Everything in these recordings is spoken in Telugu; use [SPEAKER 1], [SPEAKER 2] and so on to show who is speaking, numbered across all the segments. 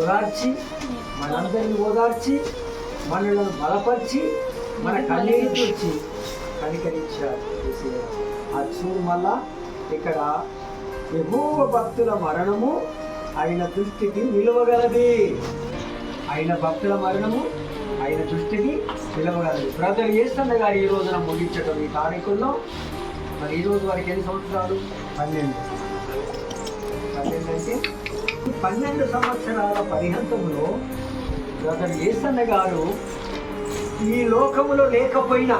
[SPEAKER 1] ఓదార్చి మనందరిని ఓదార్చి మనలను బలపరిచి మన కన్నీరు వచ్చి కనికరించారు అది చూడు మళ్ళా ఇక్కడ ఎగువ భక్తుల మరణము ఆయన దృష్టికి నిలవగలది. ఆయన భక్తుల మరణము ఆయన దృష్టికి నిలవగలదు. బ్రదర్ ఏసన్న గారు ఈ రోజున ముగించడం ఈ తారీఖుల్లో. మరి ఈ రోజు ఎన్ని సంవత్సరాలు? పన్నెండు. పన్నెండు అంటే పన్నెండు సంవత్సరాల పరిహంతంలో బ్రదర్ ఏసన్న గారు ఈ లోకములో లేకపోయినా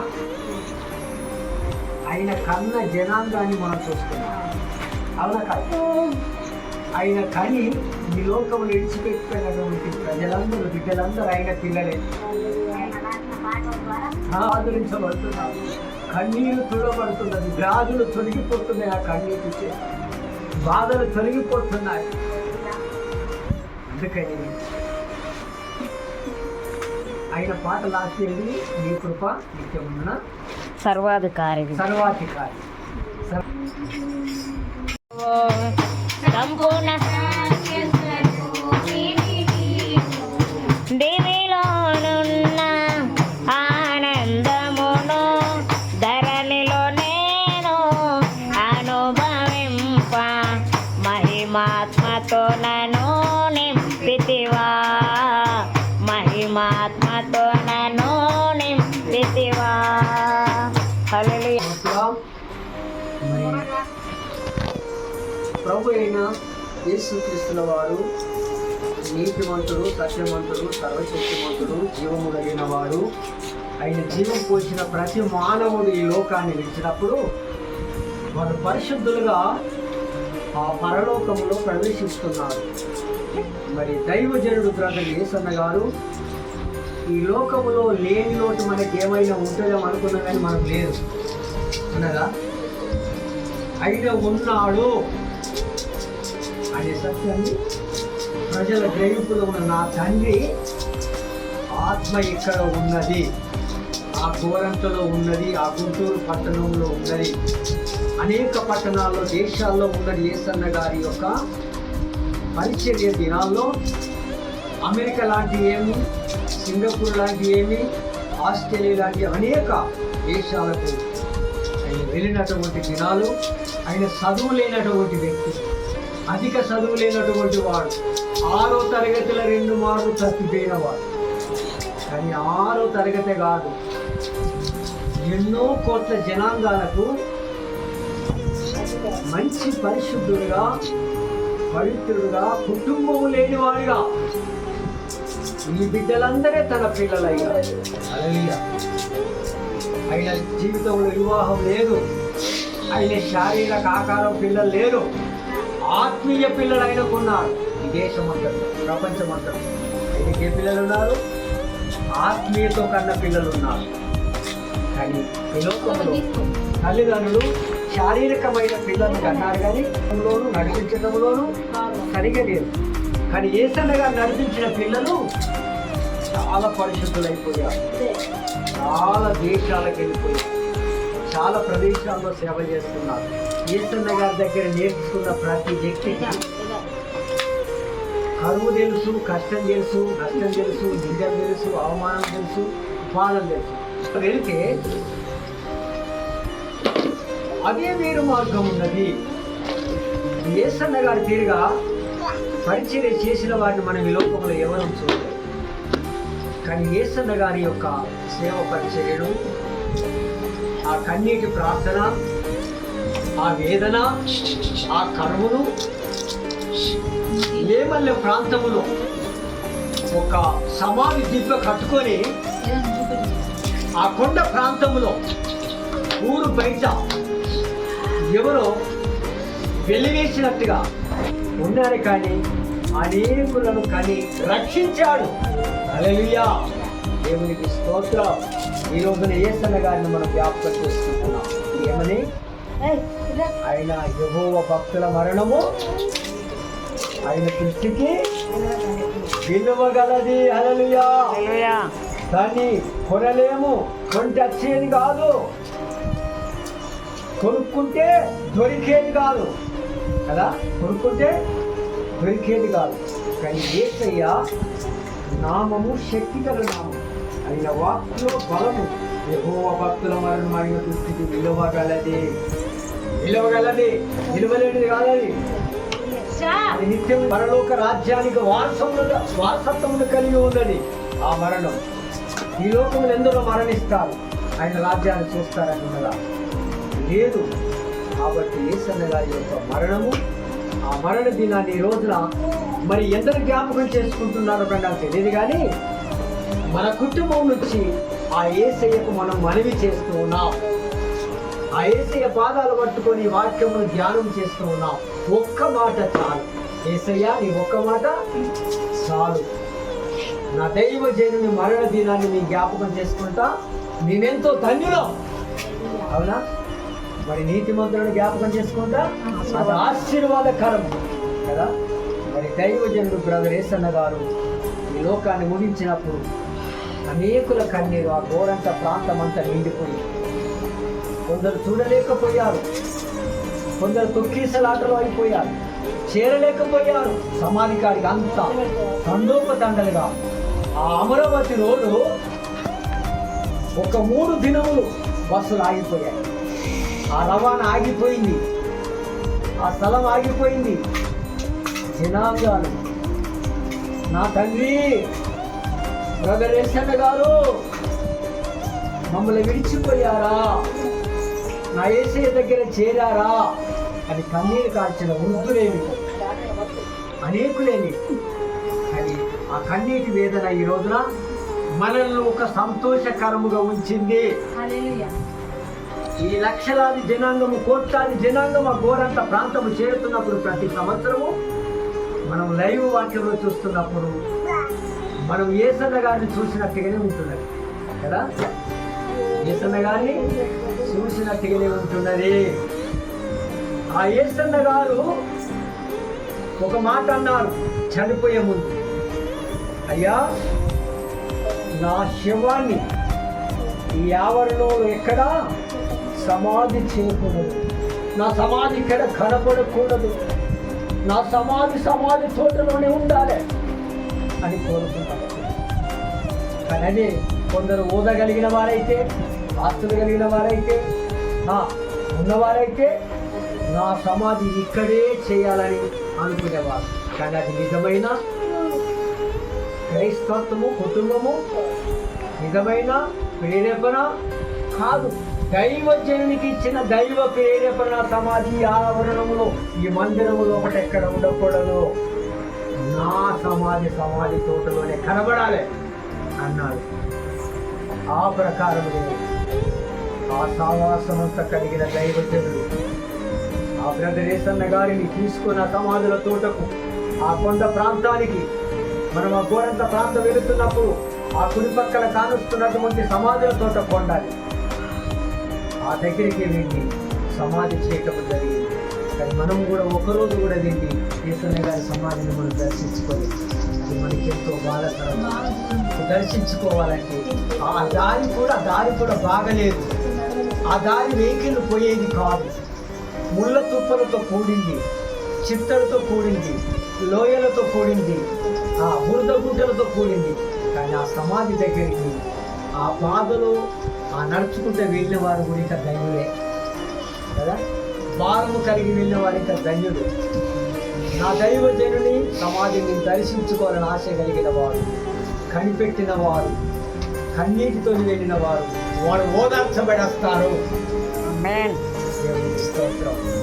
[SPEAKER 1] ఆయన కన్న జనాంగాన్ని మనం చూస్తున్నాం. అవునా కాదు? ఆయన కని ఈ లోకములు విడిచిపెట్టిపోయినటువంటి ప్రజలందరూ బిడ్డలందరూ ఆయన పిల్లలే. ఆదరించబడుతున్నారు. కన్నీరు తుడబడుతున్నది వ్యాధులు తొలగిపోతున్నాయి. ఆ కన్నీరు బాధలు తొలగిపోతున్నాయి. అందుకని ఆయన పాట లాస్ట్ ఏంటి నీ కృప నిత్యమున్న
[SPEAKER 2] సర్వాధికారి.
[SPEAKER 1] సర్వాధికారి
[SPEAKER 2] సంపూర్ణ మహిమాత్మతో నన్ను నింపితివా? మహిమాత్మతో నన్ను నింపితివా?
[SPEAKER 1] ప్రభు అయిన యేసుక్రీస్తుల వారు నీతిమంతుడు సత్యవంతుడు సర్వశక్తిమంతుడు జీవము కలిగిన వాడు ఆయన జీవం పోసిన ప్రతి మానవుడు ఈ లోకాన్ని విడిచినప్పుడు వారు పరిశుద్ధులుగా ఆ పరలోకంలో ప్రవేశిస్తున్నారు. మరి దైవజనుడు బ్రదర్ ఏసన్న గారు ఈ లోకములో లేని లోటు మనకి ఏమైనా ఉంటుందో అనుకున్నా కానీ మనకు లేదు. అనగా అయినా ఉన్నాడు అనే సత్యాన్ని ప్రజల గ్రహింపులో ఉన్న నా తండ్రి ఆత్మ ఇక్కడ ఉన్నది. ఆ కోరంతలో ఉన్నది ఆ గుంటూరు పట్టణంలో ఉన్నది. అనేక పట్టణాల్లో దేశాల్లో ఉన్నది ఏసన్న గారి యొక్క పరిచర్య దినాల్లో అమెరికా లాంటి ఏమి సింగపూర్ లాంటి ఏమి ఆస్ట్రేలియా లాంటి అనేక దేశాలకు ఆయన వెళ్ళినటువంటి దినాలు ఆయన చదువు లేనటువంటి వ్యక్తి అధిక చదువు లేనటువంటి వాడు ఆరో తరగతిలో రెండు మార్లు తప్పిపోయిన వాడు కానీ ఆరో తరగతి కాదు ఎన్నో కోట్ల జనాంగాలకు మంచి పరిశుద్ధులుగా పవిత్రుడుగా కుటుంబము లేనివాడిగా ఈ బిడ్డలందరే తన పిల్లలయ్యారు హల్లెలూయా. ఆయన జీవితంలో వివాహం లేదు. ఆయన శారీరక ఆకారం పిల్లలు లేరు. ఆత్మీయ పిల్లలు ఆయనకున్నారు ఈ దేశం అంతా ప్రపంచం అంతా. ఆయనకి ఏ పిల్లలు ఉన్నారు? ఆత్మీయతో కన్న పిల్లలు ఉన్నారు. కానీ లోకంలో తల్లిదండ్రులు శారీరకమైన పిల్లలు కన్నారు కానీ లోను నడిపించడంలోనూ సరిగా లేదు. కానీ ఏసన్న నడిపించిన పిల్లలు చాలా పరిశుద్ధులైపోయారు. చాలా దేశాలకు వెళ్ళిపోయారు చాలా ప్రదేశాల్లో సేవ చేస్తున్నారు. ఈశ్వర గారి దగ్గర నేర్చుకున్న ప్రతి వ్యక్తికి కరువు తెలుసు కష్టం తెలుసు నష్టం తెలుసు నిజం తెలుసు అవమానం తెలుసు బాధం తెలుసు. వెళితే అదే వేరు మార్గం ఉన్నది. ఏసన్న గారి తీరుగా పరిచర్య చేసిన వారిని మనం ఈ లోకంలో ఎవరు చూడలేదు. కానీ ఏసన్న గారి యొక్క సేవ పరిచర్యను ఆ కన్నీటి ప్రార్థన ఆ వేదన ఆ కరువును ఏమల్లె ప్రాంతములో ఒక సమాధి దిబ్బ కట్టుకొని ఆ కొండ ప్రాంతములో ఊరు బయట ఎవరో వెలివేసినట్టుగా ఉన్నారు కానీ అనేకులను కని రక్షించాడు. అలలుయా దేవునికి స్తోత్రం. ఈ రోజున ఏసన్న గారిని మనం జ్ఞాపకం చేసుకుంటున్నాం. ఏమని? ఆయన యహోవ భక్తుల మరణము. ఆయన దృష్టికి విలువగలది. అలలుయా
[SPEAKER 2] హల్లెలూయా.
[SPEAKER 1] దాన్ని కొనలేము. కొంటే వచ్చేది కాదు. కొనుక్కుంటే దొరికేది కాదు. కదా? కొనుక్కుంటే దొరికేది కాదు. కానీ ఏసయ్య నామము శక్తిగల నామం. ఆయన వాక్కులో బలము. యెహోవ భక్తుల మరణం ఆయన దృష్టికి విలువగలది విలువగలది విలువలేనిది కాదది అది నిత్యం పరలోక రాజ్యానికి వారసముగా వారసత్వమును కలిగి ఉన్నది. ఆ మరణం. ఈ లోకములు ఎందరో మరణిస్తారు? ఆయన రాజ్యాన్ని చూస్తారని ఉన్నదా లేదు. కాబట్టి ఏసన్న గారి యొక్క మరణము ఆ మరణ దినాన్ని ఈ రోజున మరి ఎందరు జ్ఞాపకం చేసుకుంటున్నారో కానీ నాకు తెలియదు కానీ మన కుటుంబం నుంచి ఆ ఏసయ్యకు మనం మనవి చేస్తూ ఉన్నాం. ఆ ఏసయ్య పాదాలు పట్టుకొని వాక్యమును ధ్యానం చేస్తూ ఉన్నాం. ఒక్క మాట చాలు. ఏసయ్య నీ ఒక్క మాట చాలు. నా దైవ జనుని మరణ దినాన్ని నీ జ్ఞాపకం చేసుకుంటా. మేమెంతో ధన్యులం. అవునా? మరి నీతి మంత్రులను జ్ఞాపకం చేసుకుంటా? అది ఆశీర్వాదకరం. కదా? మరి దైవజనుడు బ్రదర్ ఏసన్న గారు ఈ లోకాన్ని ముగించినప్పుడు అనేకుల కన్నీరు ఆ గోరంత ప్రాంతం అంతా నిండిపోయి కొందరు చూడలేకపోయారు. కొందరు తొక్కీసలాటలో అయిపోయారు. చేరలేకపోయారు. సమాధి కాడికి అంతా తండోపతండలుగా. ఆ అమరావతి రోడ్డు ఒక మూడు దినములు బస్సులు ఆగిపోయాయి. ఆ రవాణా ఆగిపోయింది. ఆ స్థలం ఆగిపోయింది. జనాంగాలు నా తండ్రి బ్రదర్ గారు మమ్మల్ని విడిచిపోయారా? నా ఏసీ దగ్గర చేరారా? అని కన్నీరు కాల్చిన వృద్ధులేమి? అనేకులేమి? అని ఆ కన్నీటి వేదన ఈ రోజున మనల్ని ఒక సంతోషకరముగా ఉంచింది. ఈ లక్షలాది జనాంగము కోట్లాది జనాంగం ఆ ఘోరంత ప్రాంతము చేరుతున్నప్పుడు ప్రతి సంవత్సరము మనం లైవ్ వాక్యంలో చూస్తున్నప్పుడు మనం ఏసన్న గారిని చూసినట్టుగానే ఉంటున్నది. కదా? ఏసన్న గారిని చూసినట్టుగానే ఉంటున్నది. ఆ ఏసన్న గారు ఒక మాట అన్నారు చనిపోయే ముందు. అయ్యా నా శవాన్ని ఈ ఆవరణలో ఎక్కడా సమాధి చేయకూడదు నా సమాధి ఇక్కడ కనపడకూడదు. నా సమాధి సమాధి తోటలోనే ఉండాలి అని కోరుకుంటాను. కానీ కొందరు ఊదగలిగిన వారైతే ఆస్తులు కలిగిన వారైతే ఉన్నవారైతే నా సమాధి ఇక్కడే చేయాలని అనుకునేవారు. కానీ అది నిజమైన క్రైస్తత్వము కుటుంబము నిజమైన ప్రేరేపణ కాదు. దైవజనునికి ఇచ్చిన దైవ ప్రేరేపణ సమాధి ఆవరణములో ఈ మందిరములో ఒకటి ఎక్కడ ఉండకూడదు. నా సమాధి సమాధి తోటలోనే కనబడాలి అన్నాడు. ఆ ప్రకారము ఆ సావాసమంతా కలిగిన దైవజనుడు ఆ బ్రదరేసన్న గారిని తీసుకున్న సమాధుల తోటకు ఆ కొండ ప్రాంతానికి మనం ఆ గోరంత ప్రాంతం వెళుతున్నప్పుడు ఆ కుడి పక్కన కానుస్తున్నటువంటి సమాధుల తోట కొండాలి. ఆ దగ్గరికి వెళ్ళి సమాధి చేయటం జరిగింది. కానీ మనం కూడా ఒకరోజు కూడా వెళ్ళి ఈశ్వర గారి సమాధిని మనం దర్శించుకోలేదు అది మనకి ఎంతో బాధకరం దర్శించుకోవాలంటే ఆ దారి కూడా దారి కూడా బాగలేదు. ఆ దారి వెహికల్ పోయేది కాదు. ముళ్ళ తుప్పలతో కూడింది చిత్తలతో కూడింది లోయలతో కూడింది ఆ బురద గుడ్డలతో కూడింది. కానీ ఆ సమాధి దగ్గరికి ఆ బాధలో ఆ నడుచుకుంటే వెళ్ళిన వారు కూడా ఇంకా ధన్యులే. కదా? భారము కలిగి వెళ్ళిన వారు ఇంకా ధన్యులు. నా దైవ జనుని సమాధిని దర్శించుకోవాలని ఆశ కలిగిన వారు కనిపెట్టిన వారు కన్నీటితో వెళ్ళిన వారు వారు ఓదార్చబడేస్తారు. స్తోత్రం.